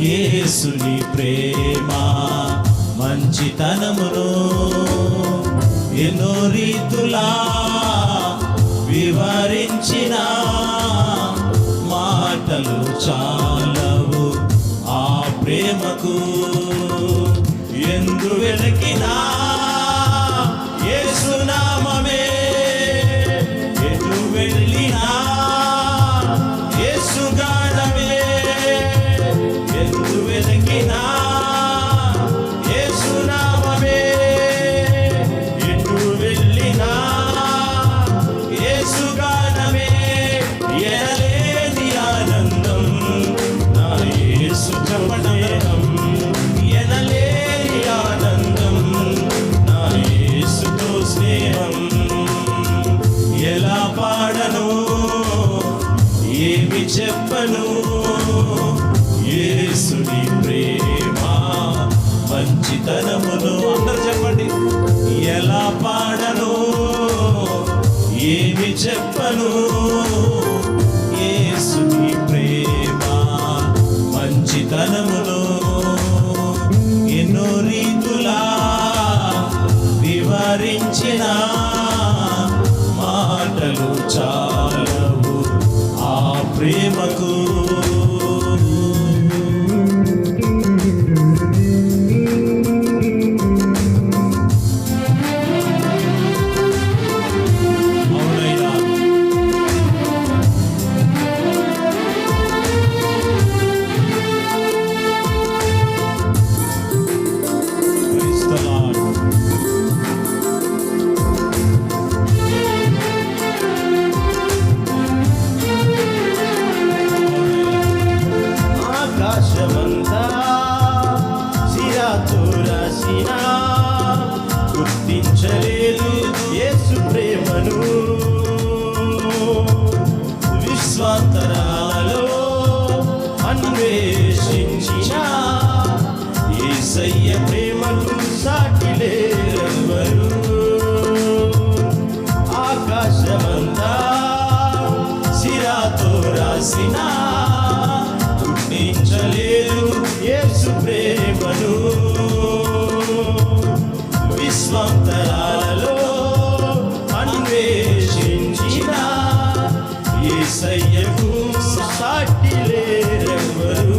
యేసుని ప్రేమ మంచితనమును ఎన్నో రీతులా వివరించిన మాటలు చాలవు ఆ ప్రేమకు. ఎందు వెనకినా మంచితనమును అందరు చెప్పండి. ఎలా పాడను ఏమి చెప్పను. ఏసుని ప్రేమ మంచితనమును ఎన్నో రీతులా వివరించిన మాటలు చాలవు. ఆ ప్రేమకు ఆకాశమంతా సిరాతో రాసిన గుర్తించలేదు యేసు ప్రేమను. విశ్వాంతరాలలో అన్వేషించిన ఏసయ్య ప్రేమకు సాటి లేరెవ్వరు. ఆకాశమంతా సిరాతో రాసిన విశ్వంతరాలలో అన్వేషించిన యేసయ్యకు సాటి లేరెవ్వరు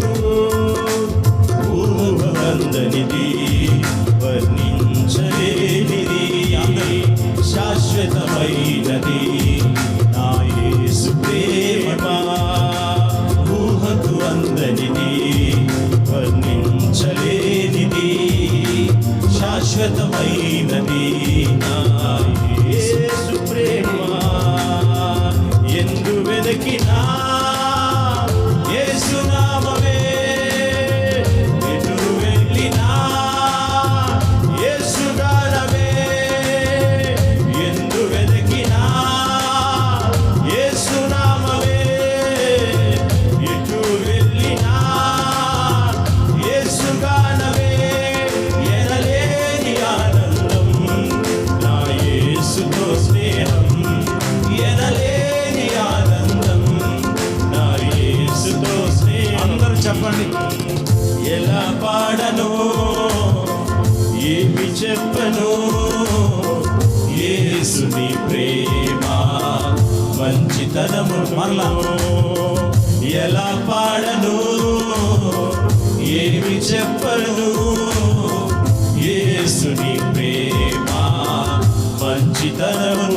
ఊహందనిది వర్ణించలేనిది శాశ్వతమైనది. నా యేసు ప్రేమ ఊహకు అందనిది వర్ణి శాశ్వతమైనది చెప్పండి. ఎలా పాడను? ఏమి చెప్పను? ఏసుని ప్రేమ మంచితనము మరలా ఎలా పాడను? ఏమి చెప్పను? ఏసుని ప్రేమ మంచితనము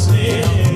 Muslim.